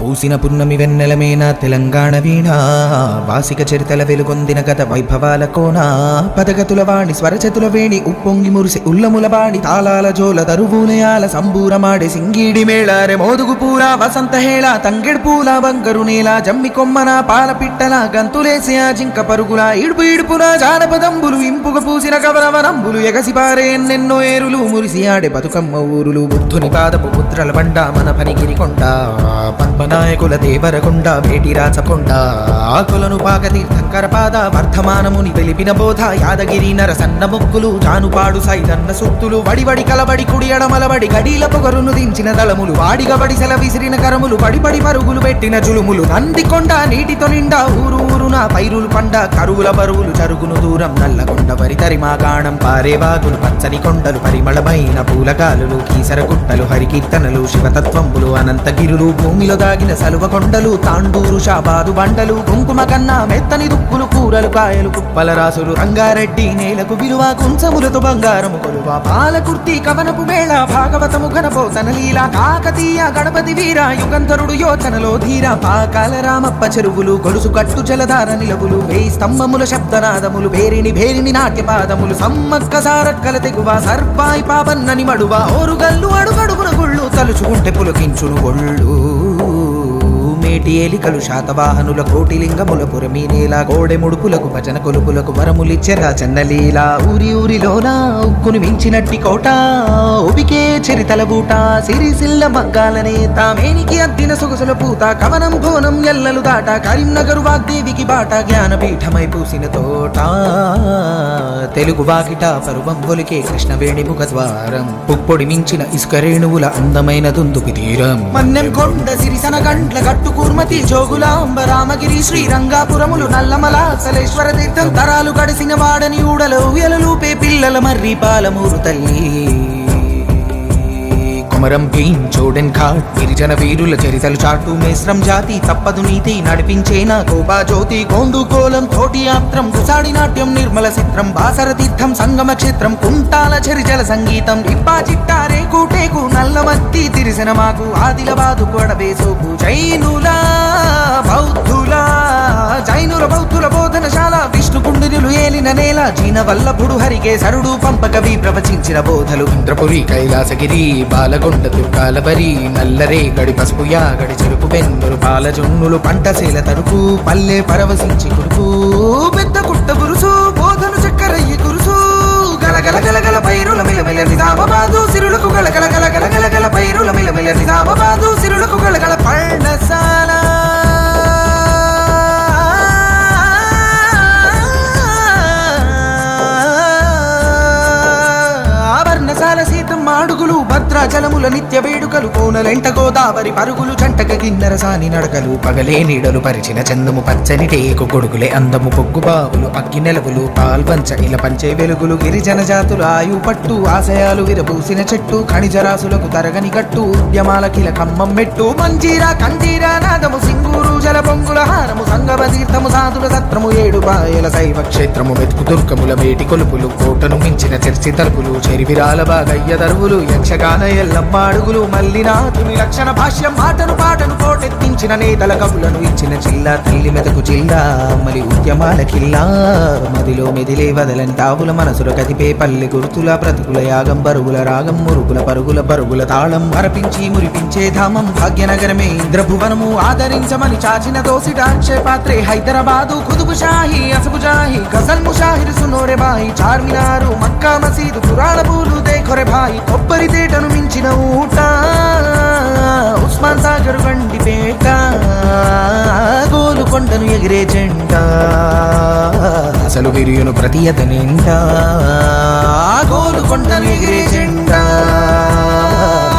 పూసిన పున్నమి వెన్నెలమేన తెలంగాణ వీణా. వాసిక చరితల వెలుగొందిన గత వైభవాల కోన పదగతుల వాణి స్వరచతుల వేణి ఉప్పొంగి మురిసి ఉల్లముల బాణి తాళాల జోల దరువునయాల సంబూరమాడి సింగీడి మేళారె మోదుగు పూల వసంత హేళ తంగిడి పూల బంకరు నేల జమ్మి కొమ్మన పాల పిట్టల గంతులేసి ఆ జింక పరుగుల ఇడుపు ఇడుపున జానపదంబులు ఇంపుగ పూసిన కవరవరంబులు ఎగసి పారే ఎన్నెన్నో ఏరులు మురిసి ఆడే బతుకమ్మ ఊరులు బుద్ధుని పాదపు ముద్రల బండ మన పనిగిరి కొండ. నాయకుల దేవరకొండ వేటి రాచకొండ ఆకులను పాక పాద వర్ధమానముని తెలిపిన బోధ. యాదగిరి నర సన్న మొక్కులు జానుపాడు సైదన్న సుత్తులు. వడివడి కలబడి కుడి ఎడమలబడి గడీల పొగరును దించిన దళములు. వాడిగబడి సెల విసిరిన కరములు పడిపడి పరుగులు పెట్టిన జులుములు. నందికొండ నీటితో నిండా ఊరు ఊరున పైరులు పండ. కరువుల బరువులు జరుగును దూరం నల్లగొండ వరి తరిమా గాణం పారే వాగులు. పచ్చని కొండలు పరిమళమైన పూలకాలులు కీసర గుట్టలు హరికీర్తనలు శివతత్వంబులు అనంతగిరులు భూమిలో దాగిన సలువ కొండలు తాండూరు షాబాదు బండలు కుంకుమ కన్నా మెత్తని దుప్పులు కూరలు కాయలు కుప్పల రాసులు రంగారెడ్డి నేలకు విలువ కుంచములతో బంగారము కొలువ పాలకుర్తి కవనపు వేళ భాగవతము ఘనపోతన లీల కాకతీయ గణపతి వీర యుగంధరుడు యోచనలో ధీర పాకాల రామప్ప చెరువులు గొలుసు కట్టు జలధార నిలవులు వేయి స్తంభముల శబ్దనాదములు భేరిని భేరిని నాట్యపాదములు సమ్మక్క సారక్కల తెగువ సర్పాయి పాపన్నని మడువ ఓరుగల్లు అడుగడుగున గుళ్ళు తలుచుకుంటే పులకించును గొళ్ళు నేటి ఏలికలు శాతవాహనుల కోటిలింగముల పురమీనేల గోడె ముడుపులకు భజన కొలుపులకు వరములిచ్చెరా చెన్నలీల ఊరి ఊరిలోన ఉక్కును మించినట్టి కోట ఉబికే చరితల బూట సిరిసిల్ల మగ్గాలనే తామేనికి అద్దిన సొగసుల పూత కవనం భోనం ఎల్లలు దాట కరీంనగరు వాగ్దేవికి బాట జ్ఞానపీఠమై పూసిన తోట. తెలుగు వాకిట పరువం ఒలికే కృష్ణవేణి ముఖ ద్వారం పుప్పొడి మించిన ఇసుక రేణువుల అందమైన దుందుకి తీరం. మన్నెం కొండ సిరిసన గంట్ల గట్టు కూర్మతి జోగులాంబ రామగిరి శ్రీరంగాపురములు నల్లమల సలేశ్వర తీర్థం తరాలు గడిసిన వాడని ఊడలు ఎలలూపే పిల్లల మర్రి పాలమూరు తల్లి. సమరం భీం చోడెన్ ఘాట్. గిరిజన వీరుల చరితలు చాటు. మేస్రం జాతి తప్పదు నీతి నడిపించేనా కోపా జ్యోతి. కోండు కోలం తోటి ఆత్రం గుసాడి నాట్యం నిర్మల చిత్రం. బాసర తీర్థం సంగమ క్షేత్రం కుంటాల చరిజల సంగీతం. ఇప్పా చిట్టారే కూటేకు నల్లమత్తి తిరిసిన మాకు. ఆదిలబాదు కొడవే సోపు జైనుల బౌద్ధుల జైనుల బౌద్ధుల బోధనశాల నేల జీన వల్లభుడు హరికే సరుడు పంపకవి ప్రవచించిన బోధలు. ఇంద్రపురి కైలాసగిరి బాలకొండ దుర్గాలబరి నల్లరే గడి పసుపు యాగడి చెరుకు బెన్నులు పాలజొన్నులు పంటసేల తరుపు పల్లె పరవశించి కురుపు పెద్ద కుట్ట గురుసు బోధను చక్కరయ్యి కురుసు గలగల గలగల పైరుల మిలమిల నిజామాబాదు సిరులకు గలగల గలగల గలగల పైరుల మిలమిల నిజామాబాదు సిరులకు గలగల పళ్ళ मांडू జలముల నిత్య వేడుకలు కోనలెంట గోదావరి పరుగులు జంటక గిన్నెర సాని నడకలు పగలే నీడలు పరిచిన చందము పచ్చని టేకు కొడుకులే అందము పొగ్గు బావులు పక్కి నెలవులు పాల్పంచ ఇలా పంచే వెలుగులు గిరిజన జాతుల ఆయు పట్టు ఆశయాలు విరబూసిన చెట్టు ఖనిజరాసులకు తరగని కట్టు ఉద్యమాల కిల కమ్మం మెట్టు మంజీరా కంజీరా నాదము సింగూరు జల పొంగుల హారము సంగమ తీర్థము సాధుల సత్రము ఏడు బాయల శైవ క్షేత్రము వెతుకు దుర్గముల వేటి కొలుపులు కోటను మించిన చర్చి తలుపులు చెరివిరాల బాగయ్య దరువులు యక్షగాన ఎల్లమ్మ అడుగులు మల్లినాథుని లక్షణ భాష్యం మాటను పాటను కోటెత్తించిన నేతల కవులను ఇచ్చిన చిల్లా తల్లి మెదకు చిల్లా మరి ఉద్యమాల కిల్లా. మదిలో మెదిలే వదలని తావుల మనసుల కదిపే పల్లె గుర్తుల ప్రతికుల యాగం బరుగుల రాగం మురుగుల పరుగుల పరుగుల తాళం అరపించి మురిపించే ధామం భాగ్యనగరమే ఇంద్రభువనము ఆదరించమని చాచిన దోసిట పాత్రే హైదరాబాదు కుదుబు షాహి అసబు జాహి గజల్ ముషాహిర్ సునోరే బాయి చార్మినారు మక్కా మసీదు పురాణ పూలు దేఖొరె భాయి కొబ్బరి తేటను మించిన ఊట. ఉస్మాన్ సాగర్ గండిపేట గోలుకొండను ఎగిరే జెండా. అసలు విరియును ప్రతి అతనింట గోలుకొండను ఎగిరే జెండా.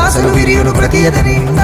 అసలు విరియును ప్రతి అతనింట